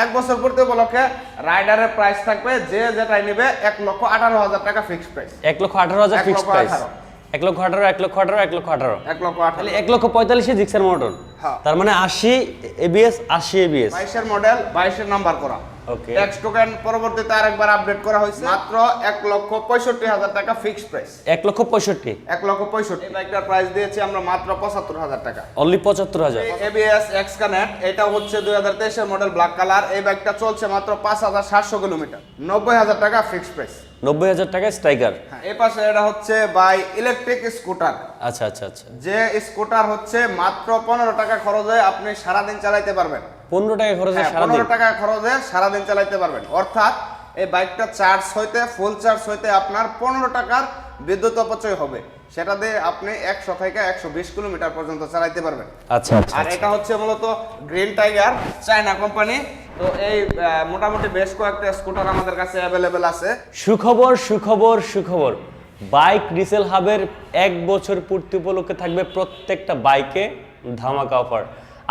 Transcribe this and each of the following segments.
এক বছর পূর্তি উপলক্ষে রাইডারের প্রাইস থাকবে যে যেটাই নেবে এক লক্ষ আঠারো হাজার টাকা ফিক্সড প্রাইস এক লক্ষ আঠারো হাজার ফিক্সড লক্ষ প্রাইস। এক লক্ষ আঠারো এক লক্ষ আঠারো এক লক্ষ আঠারো। এক লক্ষ আঠারো। এক লক্ষ পঁয়তাল্লিশে জিক্সার মোটর হ্যাঁ। তার মানে আশি এবিএস আশি এবিএস বাইশের মডেল বাইশের নাম্বার করা। ট্যাক্স টোকেন পরবর্তীতে আরেকবার আপডেট করা হয়েছে। মাত্র এক লক্ষ পঁয়ষট্টি হাজার টাকা ফিক্সড প্রাইস এক লক্ষ পঁয়ষট্টি। এক লক্ষ পঁয়ষট্টি। বাইকটার প্রাইস দিয়েছি আমরা মাত্র পঁচাত্তর হাজার টাকা। অনলি পঁচাত্তর হাজার। এবিএস এক্স কানেক্ট এটা হচ্ছে দুই হাজার তেইশের মডেল ব্ল্যাক কালার এই বাইকটা চলছে মাত্র পাঁচ হাজার সাতশো কিলোমিটার। নব্বই হাজার টাকা ফিক্সড প্রাইস নব্বই হাজার টাকায় স্ট্রাইকার এই পাশে এটা হচ্ছে বাই ইলেকট্রিক স্কুটার আচ্ছা আচ্ছা আচ্ছা। যে স্কুটার হচ্ছে মাত্র পনেরো টাকা খরচে আপনি সারাদিন চালাইতে পারবেন। পনেরো টাকা খরচে হ্যাঁ, পনেরো টাকা খরচে সারাদিন চালাইতে পারবেন। অর্থাৎ এই বাইকটা চার্জ হইতে ফুল চার্জ হইতে আপনার পনেরো টাকার বিদ্যুৎ অপচয় হবে। সেটা দিয়ে আপনি একশো থেকে একশো বিশ কিলোমিটার পর্যন্ত চালাইতে পারবেন। আচ্ছা আচ্ছা আর এটা হচ্ছে মূলত গ্রিন টাইগার চায়না কোম্পানি তো এই মোটামুটি বেশ কয়েকটা স্কুটার আমাদের কাছে অ্যাভেলেবেল আছে। সুখবর সুখবর সুখবর। বাইক রিসেল হাবের এক বছর পূর্তি উপলক্ষে থাকবে প্রত্যেকটা বাইকে ধামাকা অফার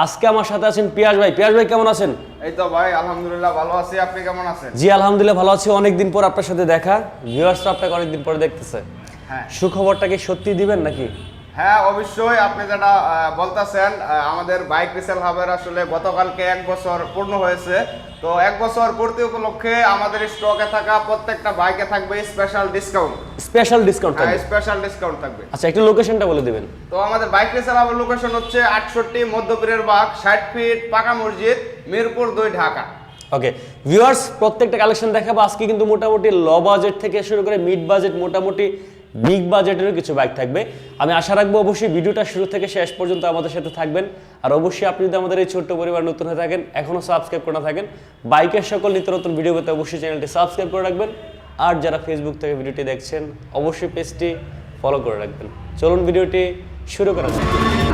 আজকে আমার সাথে আছেন পিয়াস ভাই। পিয়াস ভাই কেমন আছেন? এই তো ভাই আলহামদুলিল্লাহ ভালো আছি। আপনি কেমন আছেন? জি আলহামদুলিল্লাহ ভালো আছি। অনেকদিন পর আপনার সাথে দেখা। ভিউয়ার্সরা আপনাকে অনেকদিন পরে দেখতেছে। হ্যাঁ। সুখবরটা কি সত্যি দিবেন নাকি? হ্যাঁ অবশ্যই আপনি যেটা বলতেছেন আমাদের বাইক রিসেল হাবের আসলে গতকালকে এক বছর পূর্ণ হয়েছে। তো এক বছর পূর্তি উপলক্ষে আমাদের স্টকে থাকা প্রত্যেকটা বাইকে থাকবে স্পেশাল ডিসকাউন্ট স্পেশাল ডিসকাউন্ট থাকবে। স্পেশাল ডিসকাউন্ট থাকবে। আচ্ছা একটু লোকেশনটা বলে দিবেন। তো আমাদের বাইক রিসেল হাবের লোকেশন হচ্ছে আটষট্টি মধ্যপীরের বাগ ষাট ফিট পাকা মসজিদ মিরপুর দুই ঢাকা। ওকে ভিউয়ার্স প্রত্যেকটা কালেকশন দেখাবো। আজকে কিন্তু মোটামুটি লো বাজেট থেকে শুরু করে মিড বাজেট মোটামুটি বিগ বাজেটেরও কিছু বাইক থাকবে। আমি আশা রাখব অবশ্যই ভিডিওটা শুরু থেকে শেষ পর্যন্ত আমাদের সাথে থাকবেন। আর অবশ্যই আপনি যদি আমাদের এই ছোট্ট পরিবার নতুন হয়ে থাকেন এখনও সাবস্ক্রাইব করে থাকেন বাইকের সকল নিত্য নতুন ভিডিও পেতে অবশ্যই চ্যানেলটি সাবস্ক্রাইব করে রাখবেন। আর যারা ফেসবুক থেকে ভিডিওটি দেখছেন, অবশ্যই পেজটি ফলো করে রাখবেন। চলুন ভিডিওটি শুরু করা যাক।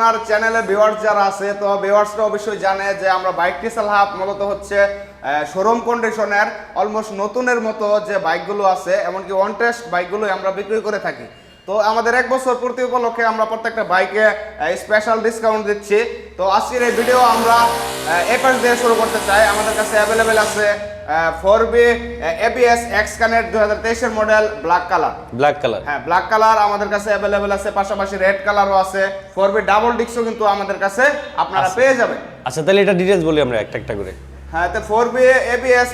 আপনার চ্যানেলে ভিউয়ার্স যারা আছে, তো ভিউয়ার্সরা অবশ্যই জানে যে আমরা বাইকটি সালাহ মূলত হচ্ছে শোরুম কন্ডিশনের অলমোস্ট নতুনের মতো যে বাইকগুলো আছে, এমনকি ওয়ান টেস্ট বাইকগুলোই আমরা বিক্রি করে থাকি। তো আমাদের এক বছর পূর্তি উপলক্ষে আমরা প্রত্যেকটা বাইকে স্পেশাল ডিসকাউন্ট দিচ্ছি। তো আজকের এই ভিডিও আমরা এপাস দিয়ে শুরু করতে চাই। আমাদের কাছে অ্যাভেলেবেল আছে four B ABS X connect দু হাজার তেইশের model black colour black colour হ্যাঁ ব্ল্যাক কালার আমাদের কাছে অ্যাভেলেবেল আছে পাশাপাশি রেড কালারও আছে। ফোর বি ডাবল ডিক্সও কিন্তু আমাদের কাছে আপনারা পেয়ে যাবেন। আচ্ছা তাহলে এটা ডিটেলস বলি আমরা একটা একটা করে। হ্যাঁ তো four B ABS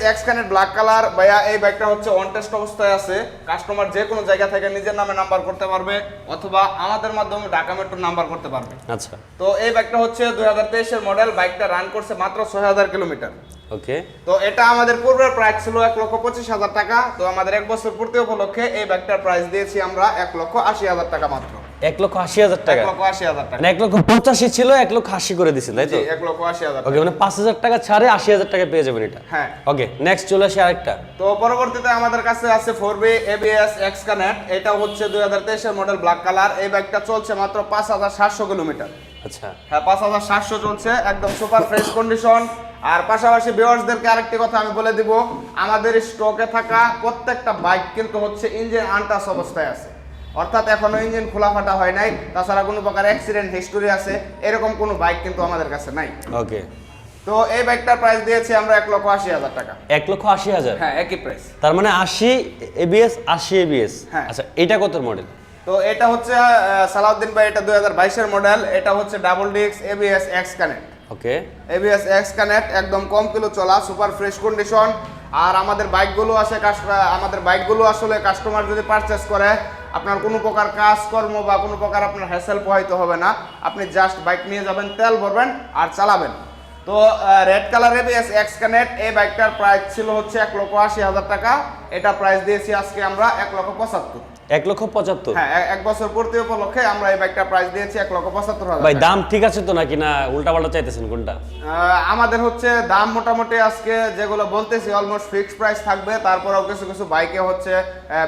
black colour ভাইয়া এই বাইকটা হচ্ছে অন টেস্ট অবস্থায় আছে। কাস্টমার যে কোনো জায়গা থেকে নিজের নামে নাম্বার করতে পারবে অথবা আমাদের মাধ্যমে ঢাকা মেট্রোর নাম্বার করতে পারবে। আচ্ছা। তো এই বাইকটা হচ্ছে দুই হাজার তেইশের মডেল বাইকটা রান করছে মাত্র ছয় হাজার কিলোমিটার। ওকে। তো এটা আমাদের পূর্বের প্রাইস ছিল এক লক্ষ পঁচিশ হাজার টাকা তো আমাদের এক বছর পূর্তি উপলক্ষে এই বাইকটার প্রাইস দিয়েছি আমরা এক লক্ষ আশি হাজার টাকা মাত্র। এক লক্ষ আশি হাজার টাকা। এক লক্ষ আশি হাজার টাকা। মানে এক লক্ষ পঁচাশি ছিল এক লক্ষ আশি করে দিচ্ছেন তাই তো? এক লক্ষ আশি হাজার ওকে মানে পাঁচ হাজার টাকা ছাড়ে আশি হাজার টাকা পেয়ে যাবেন এটা। হ্যাঁ। ওকে নেক্সট চলে আসে আরেকটা। তো পরবর্তীতে আমাদের কাছে আছে four B ABS X connect. এটা হচ্ছে দুই হাজার তেইশের মডেল ব্ল্যাক কালার। এই বাইকটা চলছে মাত্র পাঁচ হাজার সাতশো কিলোমিটার। আচ্ছা। হ্যাঁ পাঁচ হাজার সাতশো চলছে একদম সুপার ফ্রেশ কন্ডিশন আর পাশাপাশি ভিউয়ার্সদেরকে আরেকটি কথা আমি বলে দিব আমাদের স্টকে থাকা প্রত্যেকটা বাইক কিন্তু হচ্ছে ইঞ্জিন আনটাস অবস্থায় আছে। অর্থাৎ এখনও ইঞ্জিন খোলা ফাটা হয় নাই। তাছাড়া কোনো প্রকার অ্যাক্সিডেন্ট হিস্টোরি আছে এরকম কোনো বাইক কিন্তু আমাদের কাছে নাই। ওকে তো এই বাইকটার প্রাইস দিয়েছি আমরা এক লক্ষ আশি হাজার টাকা। এক লক্ষ আশি হাজার? হ্যাঁ একই প্রাইস তার মানে আশি এবিএস আশি এবিএস হ্যাঁ। আচ্ছা এটা কত মডেল তো এটা হচ্ছে সালাউদ্দিন ভাই এটা দুই হাজার বাইশের মডেল এটা হচ্ছে ডাবল ডিক্স ABS X connect okay ABS X connect একদম কম কিলো চলা সুপার ফ্রেশ কন্ডিশন আর আমাদের বাইকগুলো আসে আমাদের বাইকগুলো আসলে কাস্টমার যদি পারচেস করে আপনার কোনো প্রকার কাজকর্ম বা কোনো প্রকার আপনার হ্যাসেল প্রভাবিত হবে না। আপনি জাস্ট বাইক নিয়ে যাবেন, তেল ভরবেন আর চালাবেন। তো red colour ABS X connect এই বাইকটার প্রাইস ছিল হচ্ছে এক লক্ষ আশি হাজার টাকা। এটা প্রাইস দিয়েছি আজকে আমরা এক লক্ষ পঁচাত্তর। এক লক্ষ পঁচাত্তর? হ্যাঁ এক বছর পূর্তি উপলক্ষে আমরা এই বাইকটা প্রাইস দিয়েছি এক লক্ষ পঁচাত্তর হাজার ভাই দাম ঠিক আছে তো নাকি না উল্টা পাল্টা চাইতেছেন কোনটা? আমাদের হচ্ছে দাম মোটামুটি আজকে যেগুলো বলতেছি অলমোস্ট ফিক্সড প্রাইস থাকবে। তারপরেও কিছু কিছু বাইকে হচ্ছে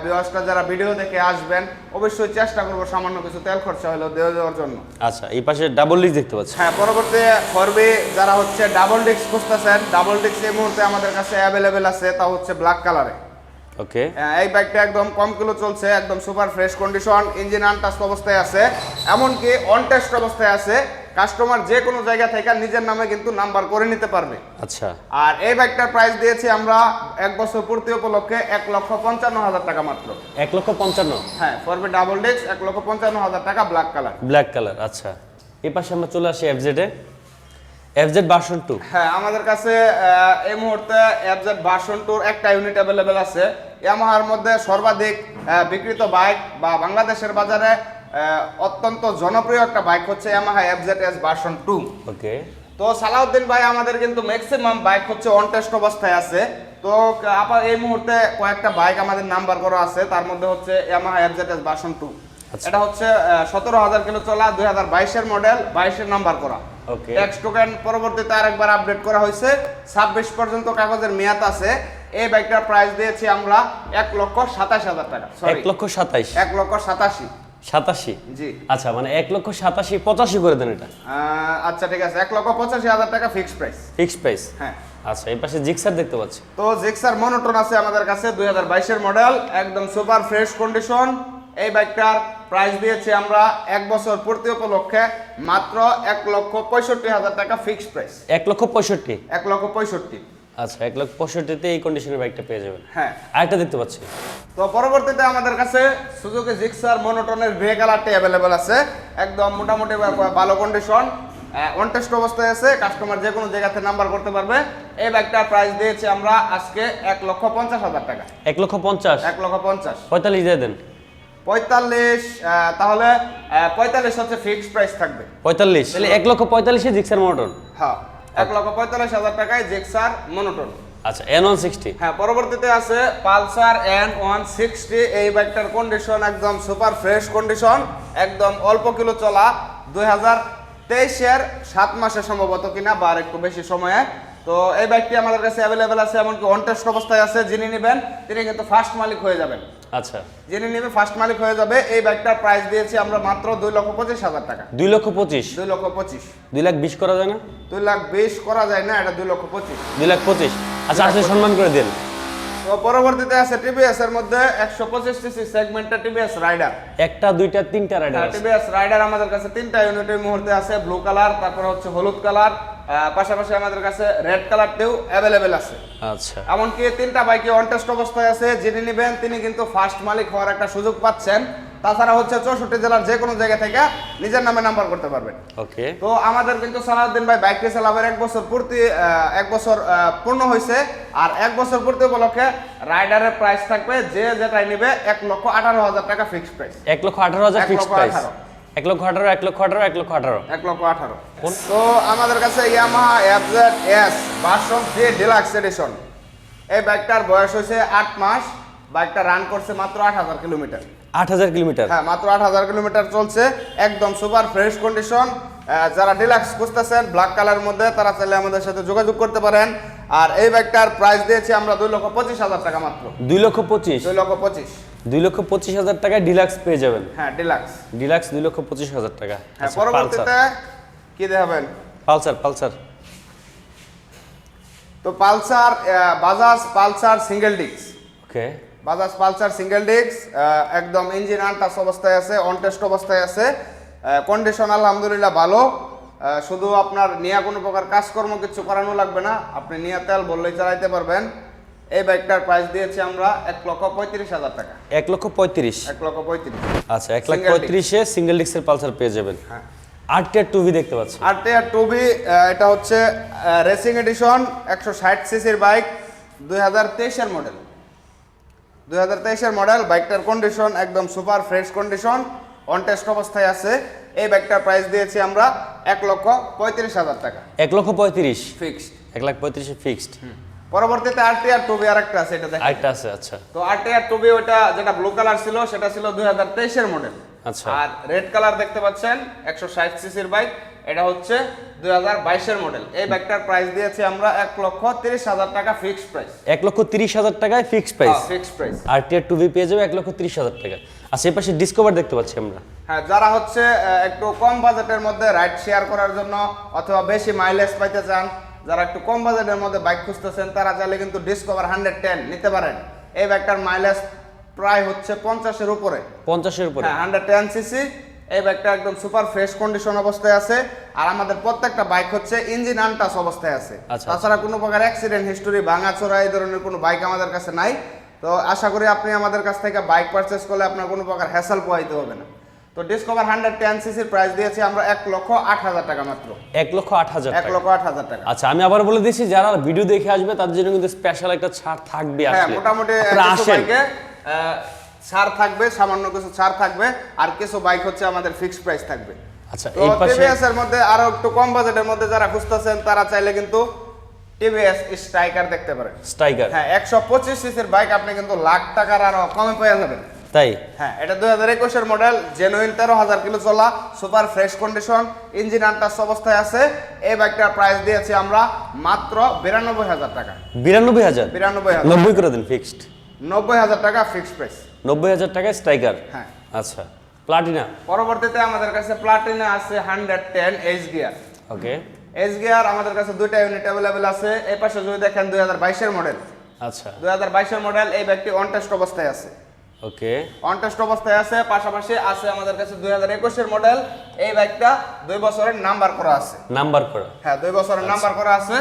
বিওয়াসটা যারা ভিডিও দেখে আসবেন অবশ্যই চেষ্টা করব সামান্য কিছু তেল খরচা হলেও দেওয়া দেওয়ার জন্য। আচ্ছা এই পাশে ডাবল লিজ দেখতে পাচ্ছি। হ্যাঁ পরবর্তী ফরবি যারা হচ্ছে ডাবল ডিস্ক খুঁজতেছেন। ডাবল ডিস্ক এই মুহূর্তে আমাদের কাছে অ্যাভেলেবেল আছে তা হচ্ছে ব্ল্যাক কালারে ওকে এই বাইকটা একদম কম কিলো চলছে একদম super fresh condition engine untouched অবস্থায় আছে। এমনকি অন টেস্ট অবস্থায় আছে কাস্টমার যে কোনো জায়গা থেকে নিজের নামে কিন্তু নাম্বার করে নিতে পারবে। আচ্ছা। আর এই বাইকটার প্রাইস দিয়েছি আমরা এক বছর পূর্তি উপলক্ষে এক লক্ষ পঞ্চান্ন হাজার টাকা মাত্র। এক লক্ষ পঞ্চান্ন? হ্যাঁ ফরবে ডাবল ডেক্স এক লক্ষ পঞ্চান্ন হাজার টাকা ব্ল্যাক কালার ব্ল্যাক কালার আচ্ছা। এই পাশে আমরা চলে আসি এফজেডে এফজেড ভার্সন টু হ্যাঁ আমাদের কাছে এই মুহূর্তে এফজেড ভার্সন টুর একটা ইউনিট অ্যাভেলেবেল আছে। ইয়ামাহার মধ্যে সর্বাধিক বিক্রিত বাইক বা বাংলাদেশের বাজারে অত্যন্ত জনপ্রিয় একটা বাইক হচ্ছে Yamaha FZ S version two okay তো সালাউদ্দিন ভাই আমাদের কিন্তু ম্যাক্সিমাম বাইক হচ্ছে অন টেস্ট অবস্থায় আছে। তো আবার এই মুহূর্তে কয়েকটা বাইক আমাদের নাম্বার করা আছে তার মধ্যে হচ্ছে Yamaha FZ S version two আচ্ছা। এটা হচ্ছে সতেরো হাজার কিলো চলা দুই হাজার বাইশের মডেল বাইশের নাম্বার করা। ওকে। ট্যাক্স টোকেন পরবর্তীতে আরেকবার আপডেট করা হয়েছে। ছাব্বিশ পর্যন্ত কাগজের মেয়াদ আছে। এই বাইকটার প্রাইস দিয়েছি আমরা এক লক্ষ সাতাশ হাজার টাকা। এক লক্ষ সাতাইশ এক লক্ষ সাতাশি। সাতাশি? জি। আচ্ছা মানে এক লক্ষ সাতাশি পঁচাশি করে দেন এটা। আচ্ছা ঠিক আছে। এক লক্ষ পঁচাশি হাজার টাকা ফিক্সড প্রাইস ফিক্স প্রাইস হ্যাঁ। আচ্ছা এই পাশে জিক্সার দেখতে পাচ্ছি। তো জিক্সার মনোটন আছে আমাদের কাছে দুই হাজার বাইশের মডেল একদম সুপার ফ্রেশ কন্ডিশন এই বাইকটার প্রাইস দিয়েছি আমরা এক বছর পূর্তি উপলক্ষে মাত্র এক লক্ষ পঁয়ষট্টি হাজার টাকা ফিক্সড প্রাইস এক লক্ষ পঁয়ষট্টি? এক লক্ষ পঁয়ষট্টি। আচ্ছা এক লক্ষ পঁয়ষট্টিতে এই কন্ডিশনের বাইকটা পেয়ে যাবেন। হ্যাঁ। আরেকটা দেখতে পাচ্ছি। তো পরবর্তীতে আমাদের কাছে সুজুকি জিক্সার মনোটনের গ্রে কালারটি অ্যাভেলেবেল আছে। একদম মোটামুটি ভালো কন্ডিশন অনটেস্ট অবস্থায় আছে। কাস্টমার যে কোনো জায়গাতে নাম্বার করতে পারবে। এই বাইকটার প্রাইস দিয়েছি আমরা আজকে এক লক্ষ পঞ্চাশ হাজার টাকা। এক লক্ষ পঞ্চাশ? এক লক্ষ পঞ্চাশ। পঁয়তাল্লিশ দিয়ে দেন। পঁয়তাল্লিশ তাহলে পঁয়তাল্লিশ হচ্ছে ফিক্সড প্রাইস থাকবে। পঁয়তাল্লিশ। তাহলে এক লক্ষ পঁয়তাল্লিশে জিক্সার মোটর হ্যাঁ এক লক্ষ পঁয়তাল্লিশ হাজার টাকায় জিক্সার মনোটন আচ্ছা এন ওয়ান সিক্সটি হ্যাঁ পরবর্তীতে আছে পালসার এন ওয়ান সিক্সটি এই বাইকটার কন্ডিশন একদম সুপার ফ্রেশ কন্ডিশন একদম অল্প কিলো চলা। দুই হাজার তেইশের সাত মাসে সম্ভবত কিনা বা আর একটু বেশি সময়ে তো এই বাইকটি আমাদের কাছে অ্যাভেলেবেল আছে এমনকি অনটেস্ট অবস্থায় আছে। যিনি নেবেন তিনি কিন্তু ফার্স্ট মালিক হয়ে যাবেন। আচ্ছা। যিনি নেবে ফার্স্ট মালিক হয়ে যাবে এই বাইকটার প্রাইস দিয়েছি আমরা মাত্র দুই লক্ষ পঁচিশ হাজার টাকা। দুই লক্ষ পঁচিশ? দুই লক্ষ পঁচিশ। দুই লাখ বিশ করা যায় না? দুই লাখ বিশ করা যায় না এটা দুই লক্ষ পঁচিশ। দুই লাখ পঁচিশ। আচ্ছা আসলে সম্মান করে দিন। তো পরবর্তীতে আছে টিভিএস এর মধ্যে একশো পঁচিশ সিসি সেগমেন্টটা টিভিএস রাইডার একটা দুইটা তিনটা রাইডার টিভিএস রাইডার আমাদের কাছে তিনটা ইউনিট এই মুহূর্তে আছে ব্লু কালার তারপর হচ্ছে হলুদ কালার পাশাপাশি আমাদের কাছে রেড কালারটিও অ্যাভেলেবেল আছে। আচ্ছা। এমনকি তিনটা বাইকে অনটেস্ট অবস্থায় আছে যিনি নেবেন তিনি কিন্তু ফার্স্ট মালিক হওয়ার একটা সুযোগ পাচ্ছেন। তাছাড়া হচ্ছে চৌষট্টি জেলার যে কোনো জায়গা থেকে নিজের নামে নাম্বার করতে পারবেন। ওকে। তো আমাদের কিন্তু সালাউদ্দিন ভাই বাইক রেসে লাভের এক বছর পূর্তি এক বছর পূর্ণ হয়েছে। আর এক বছর পূর্তি উপলক্ষে রাইডারের প্রাইস থাকবে যে যেটাই নেবে এক লক্ষ আঠারো হাজার টাকা ফিক্সড প্রাইস এক লক্ষ আঠারো হাজার এক ফিক্স প্রাইস। এক লক্ষ আঠারো এক লক্ষ আঠারো এক লক্ষ আঠারো। এক লক্ষ আঠারো। তো আমাদের কাছে Yamaha FZ S version three deluxe edition এই বাইকটার বয়স হয়েছে আট মাস বাইকটা রান করছে মাত্র আট হাজার কিলোমিটার। আট হাজার কিলোমিটার? হ্যাঁ মাত্র আট হাজার কিলোমিটার চলছে একদম সুপার ফ্রেশ কন্ডিশন যারা ডিলাক্স খুঁজতেছেন ব্ল্যাক কালার মধ্যে তারা চাইলে আমাদের সাথে যোগাযোগ করতে পারেন। আর এই বাইকটার প্রাইস দিয়েছি আমরা দুই লক্ষ পঁচিশ হাজার টাকা মাত্র। দুই লক্ষ পঁচিশ? দুই লক্ষ পঁচিশ। দুই লক্ষ পঁচিশ হাজার টাকায় ডিলাক্স পেয়ে যাবেন। হ্যাঁ ডিলাক্স ডিলাক্স দুই লক্ষ পঁচিশ হাজার টাকা। হ্যাঁ আচ্ছা, পরবর্তীতে কি দেখাবেন? Pulsar Pulsar. তো Pulsar Bajaj Pulsar single disc okay. Bajaj Pulsar single disc একদম ইঞ্জিন আনটাস অবস্থায় আছে অন টেস্ট অবস্থায় আছে কন্ডিশন আলহামদুলিল্লাহ ভালো। শুধু আপনার নিয়ে কোনো প্রকার কাজকর্ম কিছু করানো লাগবে না আপনি নিয়ে তেল বললেই চালাইতে পারবেন। এই বাইকটার প্রাইস দিয়েছি আমরা এক লক্ষ পঁয়ত্রিশ হাজার টাকা। এক লক্ষ পঁয়ত্রিশ? এক লক্ষ পঁয়ত্রিশ। আচ্ছা এক লাখ পঁয়ত্রিশে সিঙ্গেল ডিস্কের পালসার পেয়ে যাবেন। হ্যাঁ। আট টিয়ার টুভি দেখতে পাচ্ছি। আর টিয়ার টুবি এটা হচ্ছে রেসিং এডিশন একশো ষাট সিসির বাইক দুই হাজার তেইশের মডেল দুই হাজার তেইশের মডেল বাইকটার কন্ডিশন একদম super fresh condition on test অবস্থায় আছে। এই বাইকটার প্রাইস দিয়েছি আমরা এক লক্ষ পঁয়ত্রিশ হাজার টাকা। এক লক্ষ পঁয়ত্রিশ। ফিক্সড এক লাখ পঁয়ত্রিশে ফিক্সড পরবর্তীতে আর টুবি আর একটা আছে এটা দেখেন। আরেকটা আছে আচ্ছা। তো আর টিয়ার টুবি ওটা যেটা ব্লু কালার ছিল সেটা ছিল দুই হাজার তেইশের মডেল আচ্ছা। আর রেড কালার দেখতে পাচ্ছেন একশো ষাট সিসির বাইক এটা হচ্ছে দুই হাজার বাইশের মডেল এই বাইকটার প্রাইস দিয়েছি আমরা এক লক্ষ তিরিশ হাজার টাকা ফিক্সড প্রাইস এক লক্ষ তিরিশ হাজার টাকায় ফিক্সড প্রাইস ফিক্সড প্রাইস আর টিয়ার টুভি পেয়ে যাবে এক লক্ষ তিরিশ হাজার টাকা। আর সেই পাশে ডিসকভার দেখতে পাচ্ছি আমরা। হ্যাঁ যারা হচ্ছে একটু কম বাজেটের মধ্যে রাইড শেয়ার করার জন্য অথবা বেশি মাইলেজ পাইতে চান যারা একটু কম বাজেটের মধ্যে বাইক খুঁজতেছেন তারা চাইলে কিন্তু ডিসকভার হান্ড্রেড টেন নিতে পারেন। এই বাইকটার মাইলেজ প্রায় হচ্ছে পঞ্চাশের উপরে। পঞ্চাশের উপরে। হান্ড্রেড টেন সিসি এই বাইকটা একদম সুপার ফ্রেশ কন্ডিশন অবস্থায় আছে। আর আমাদের প্রত্যেকটা বাইক হচ্ছে ইঞ্জিন আনটাস অবস্থায় আছে। আচ্ছা। তাছাড়া কোনো প্রকার অ্যাক্সিডেন্ট হিস্টোরি ভাঙাচোরা এই ধরনের কোনো বাইক আমাদের কাছে নাই। তো আশা করি আপনি আমাদের কাছ থেকে বাইক পারচেস করলে আপনার কোনো প্রকার হ্যাসেল পোহাইতে হবে না। তো ডিসকভার হান্ড্রেড টেন সিসির প্রাইস দিয়েছি আমরা এক লক্ষ আট হাজার টাকা মাত্র। এক লক্ষ আট হাজার এক লক্ষ আট হাজার টাকা। আচ্ছা আমি আবার বলে দিচ্ছি যারা ভিডিও দেখে আসবে তাদের জন্য কিন্তু স্পেশাল একটা ছাড় থাকবে হ্যাঁ মোটামুটি ছাড় থাকবে সামান্য কিছু ছাড় থাকবে আর কিছু বাইক হচ্ছে আমাদের ফিক্সড প্রাইস থাকবে। আচ্ছা এই পাশে এর মধ্যে আরও একটু কম বাজেটের মধ্যে যারা খুঁজতেছেন তারা চাইলে কিন্তু টিভিএস স্ট্রাইকার দেখতে পারেন। স্ট্রাইকার হ্যাঁ একশো পঁচিশ সিসির বাইক আপনি কিন্তু লাখ টাকার আরও কমে পেয়ে যাবেন। তাই? হ্যাঁ এটা দুই হাজার একুশের মডেল জেনুইন তেরো হাজার কিলো চলা super fresh condition engine untouched অবস্থায় আছে। এই বাইকটার প্রাইস দিয়েছি আমরা মাত্র বিরানব্বই হাজার টাকা। বিরানব্বই হাজার? বিরানব্বই হাজার। নব্বই করে দিন ফিক্সড নব্বই হাজার টাকা ফিক্সড প্রাইস নব্বই হাজার টাকায় স্ট্রাইকার হ্যাঁ। আচ্ছা প্লাটিনা পরবর্তীতে আমাদের কাছে প্লাটিনা আছে hundred ten H gear okay H gear আমাদের কাছে দুইটা ইউনিট অ্যাভেলেবেল আছে। এই পাশে যদি দেখেন দুই হাজার বাইশের মডেল আচ্ছা। দুই হাজার বাইশের মডেল এই ব্যাগটি অন টেস্ট অবস্থায় আছে। ওকে অন টেস্ট অবস্থায় আছে পাশাপাশি আছে আমাদের কাছে দুই হাজার একুশের মডেল এই বাইকটা দুই বছরের নাম্বার করা আছে। নাম্বার করা। হ্যাঁ দুই বছরের নাম্বার করা আছে।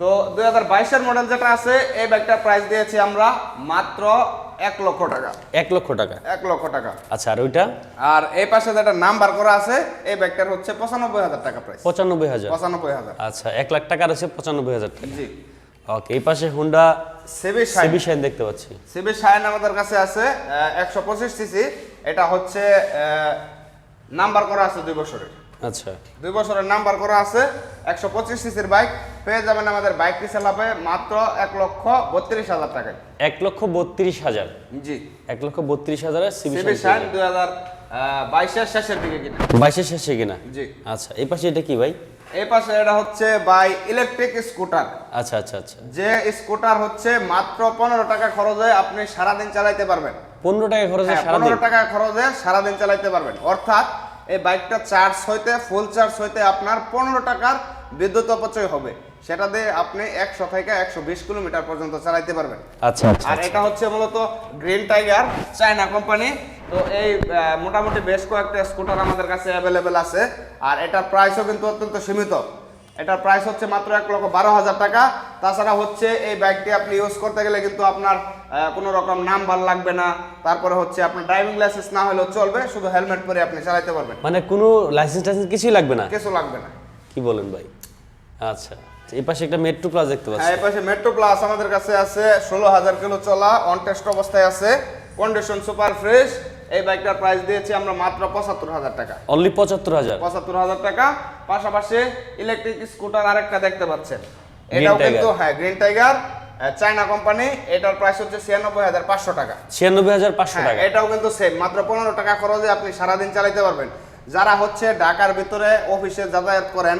তো দুই হাজার বাইশের মডেল যেটা আছে এই ব্যাগটার প্রাইস দিয়েছি আমরা মাত্র এক লক্ষ টাকা। এক লক্ষ টাকা। এক লক্ষ টাকা। আচ্ছা আর ওইটা? আর এই পাশে যেটা নাম্বার করা আছে এই ব্যাগটার হচ্ছে পঁচানব্বই হাজার টাকা প্রাইস পঁচানব্বই হাজার। পঁচানব্বই হাজার। আচ্ছা এক লাখ টাকার আছে পঁচানব্বই হাজার টাকা। জি। ওকে এই পাশে হুন্ডা সিবি শাইন দেখতে পাচ্ছি। সিবি শাইন আমাদের কাছে আছে একশো পঁচিশ সিসি এটা হচ্ছে নাম্বার করা আছে দুই বছরের। আচ্ছা। দুই বছরের নাম্বার করা আছে একশো পঁচিশ সিসির বাইক পেয়ে যাবেন আমাদের বাইক রিসেলাপে মাত্র এক লক্ষ বত্রিশ হাজার টাকায়। এক লক্ষ বত্রিশ হাজার। জি। এক লক্ষ বত্রিশ হাজারের সিবি সিবি শাইন দুই হাজার বাইশের শেষের দিকে কিনা। বাইশের শেষে কিনা? জি। আচ্ছা এই পাশে এটা কি ভাই? এই পাশে এটা হচ্ছে বাই ইলেকট্রিক স্কুটার। আচ্ছা আচ্ছা আচ্ছা। যে স্কুটার হচ্ছে মাত্র পনেরো টাকা খরচে আপনি সারাদিন চালাইতে পারবেন। পনেরো টাকা খরচে হ্যাঁ, পনেরো টাকা খরচে সারাদিন চালাইতে পারবেন। অর্থাৎ এই বাইকটা চার্জ হইতে ফুল চার্জ হইতে আপনার পনেরো টাকার বিদ্যুৎ অপচয় হবে। সেটা দিয়ে আপনি একশো থেকে একশো বিশ কিলোমিটার পর্যন্ত চালাইতে পারবেন। আচ্ছা আচ্ছা আর এটা হচ্ছে মূলত গ্রিন টাইগার চায়না কোম্পানি তো এই মোটামুটি বেশ কয়েকটা স্কুটার আমাদের কাছে অ্যাভেলেবেল আছে। আর এটার প্রাইসও কিন্তু অত্যন্ত সীমিত। এটার প্রাইস হচ্ছে মাত্র এক লক্ষ বারো হাজার টাকা। তাছাড়া হচ্ছে এই বাইকটি আপনি ইউজ করতে গেলে কিন্তু আপনার কোনো রকম নাম্বার লাগবে না। তারপরে হচ্ছে আপনার ড্রাইভিং লাইসেন্স না হলেও চলবে শুধু হেলমেট পরে আপনি চালাতে পারবেন। মানে কোনো লাইসেন্স টাইসেন্স কিছুই লাগবে না? কিছু লাগবে না। কি বলেন ভাই? আচ্ছা। এই পাশে একটা মেট্রো প্লাস দেখতে হ্যাঁ পাচ্ছি এই পাশে মেট্রো প্লাস আমাদের কাছে আছে ষোলো হাজার কিলো চলা অন টেস্ট অবস্থায় আছে কন্ডিশন সুপার ফ্রেশ এই বাইকটার প্রাইস দিয়েছি আমরা মাত্র পঁচাত্তর হাজার টাকা। অনলি পঁচাত্তর হাজার? পঁচাত্তর হাজার টাকা পাশাপাশি ইলেকট্রিক স্কুটার আরেকটা দেখতে পাচ্ছেন। এটাও কিন্তু হ্যাঁ গ্রিন টাইগার চায়না কোম্পানি এটার প্রাইস হচ্ছে ছিয়ানব্বই হাজার পাঁচশো টাকা। ছিয়ানব্বই হাজার পাঁচশো হ্যাঁ টাকা। এটাও কিন্তু সেম মাত্র পনেরো টাকা খরচে আপনি সারাদিন চালাতে পারবেন। যারা হচ্ছে ঢাকার ভিতরে অফিসে যাতায়াত করেন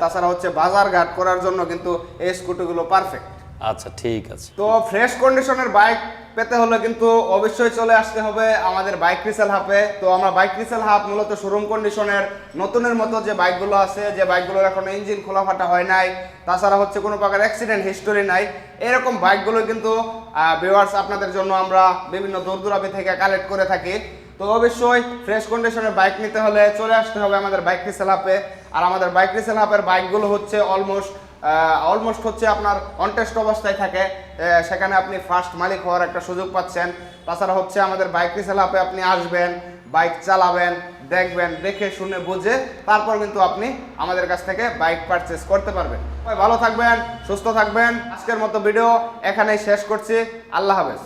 তাছাড়া হচ্ছে বাজার ঘাট করার জন্য কিন্তু এই স্কুটিগুলো পারফেক্ট আচ্ছা ঠিক আছে। তো ফ্রেশ কন্ডিশনের বাইক পেতে হলে কিন্তু অবশ্যই চলে আসতে হবে আমাদের বাইক রিসেল হাফে তো আমরা বাইক রিসেল হাফ মূলত শোরুম কন্ডিশনের নতুনের মতো যে বাইকগুলো আছে যে বাইকগুলোর এখন ইঞ্জিন খোলা ফাটা হয় নাই তাছাড়া হচ্ছে কোনো প্রকার অ্যাক্সিডেন্ট হিস্টোরি নাই এরকম বাইকগুলো কিন্তু ভিউয়ার্স আপনাদের জন্য আমরা বিভিন্ন দূর দূরাবি থেকে কালেক্ট করে থাকি। তো অবশ্যই ফ্রেশ কন্ডিশনের বাইক নিতে হলে চলে আসতে হবে আমাদের বাইক রিসেল হাফে আর আমাদের বাইক রিসেল হাফের বাইকগুলো হচ্ছে অলমোস্ট অলমোস্ট হচ্ছে আপনার অনটেস্ট অবস্থায় থাকে। সেখানে আপনি ফার্স্ট মালিক হওয়ার একটা সুযোগ পাচ্ছেন। তাছাড়া হচ্ছে আমাদের বাইক রিসেল আপে আপনি আসবেন বাইক চালাবেন, দেখবেন, দেখে শুনে বুঝে তারপর কিন্তু আপনি আমাদের কাছ থেকে বাইক পারচেস করতে পারবেন। ভালো থাকবেন, সুস্থ থাকবেন। আজকের মতো ভিডিও এখানেই শেষ করছি। আল্লাহ হাফেজ।